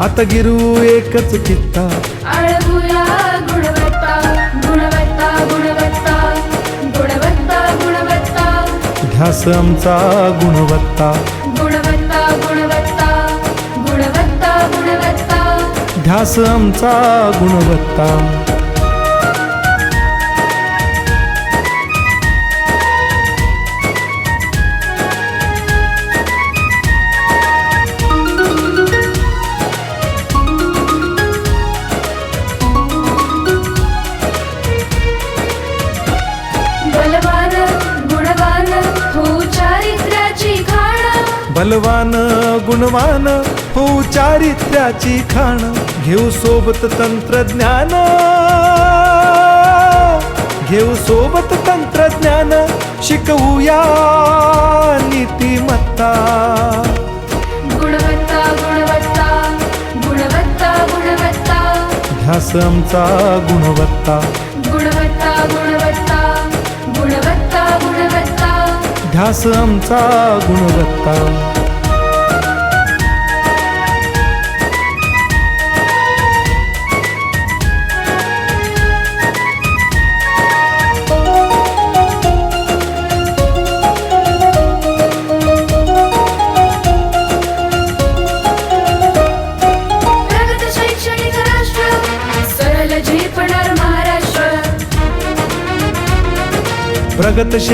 आता गिरू एकच कित्ता. आळमुया गुणवत्ता गुणवत्ता गुणवत्ता गुणवत्ता गुणवत्ता. ध्यास आमचा गुणवत्ता. गुणवत्ता गुणवत्ता गुणवत्ता गुणवत्ता. ध्यास आमचा गुणवत्ता. चारित्र्याची खाण घेऊ सोबत तंत्रज्ञान. घेऊ सोबत तंत्रज्ञान शिकवूया नीतिमत्ता. गुणवत्ता गुणवत्ता गुणवत्ता गुणवत्ता. ध्यास आमचा गुणवत्ता. गुणवत्ता गुणवत्ता गुणवत्ता गुणवत्ता. ध्यास आमचा गुणवत्ता.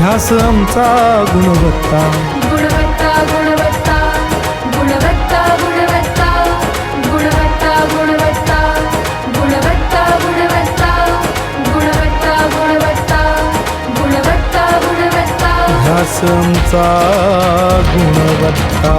ध्यास आमचा गुणवत्ता गुणवत्ता गुणवत्ता गुणवत्ता गुणवत्ता गुणवत्ता गुणवत्ता गुणवत्ता गुणवत्ता गुणवत्ता गुणवत्ता गुणवत्ता गुणवत्ता ध्यास आमचा गुणवत्ता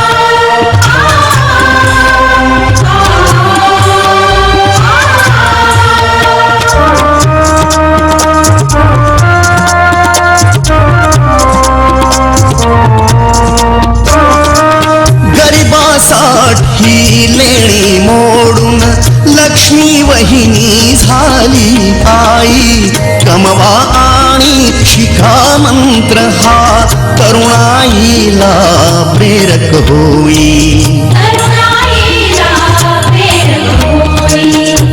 प्रेरक होई।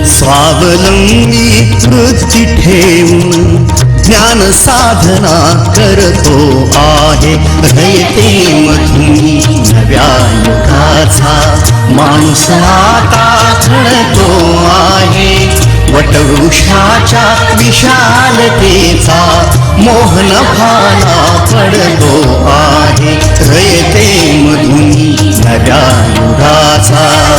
स्वावलंबी वृत्ती ठेवून ज्ञान साधना करतो आहे. रयते मधुनी नव्या युगाचा. माणूस आता घडतो आहे. वटवृक्षाच्या विशालतेचा मोहन भाला पडतो आहे. रयते मधुनी नव्या युगाचा.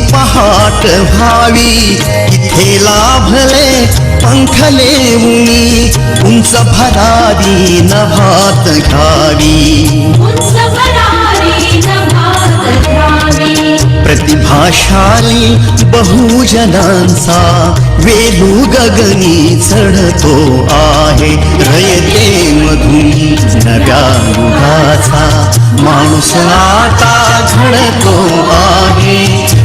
पहाट व्हावी इथे लाभले पंखले उनी उंच भरावी नभात घ्यावी प्रतिभाशाली बहुजनांचा वेलू गगनी चढतो आहे. रयते मधुनी नव्या युगाचा. माणूस आता घडतो आहे.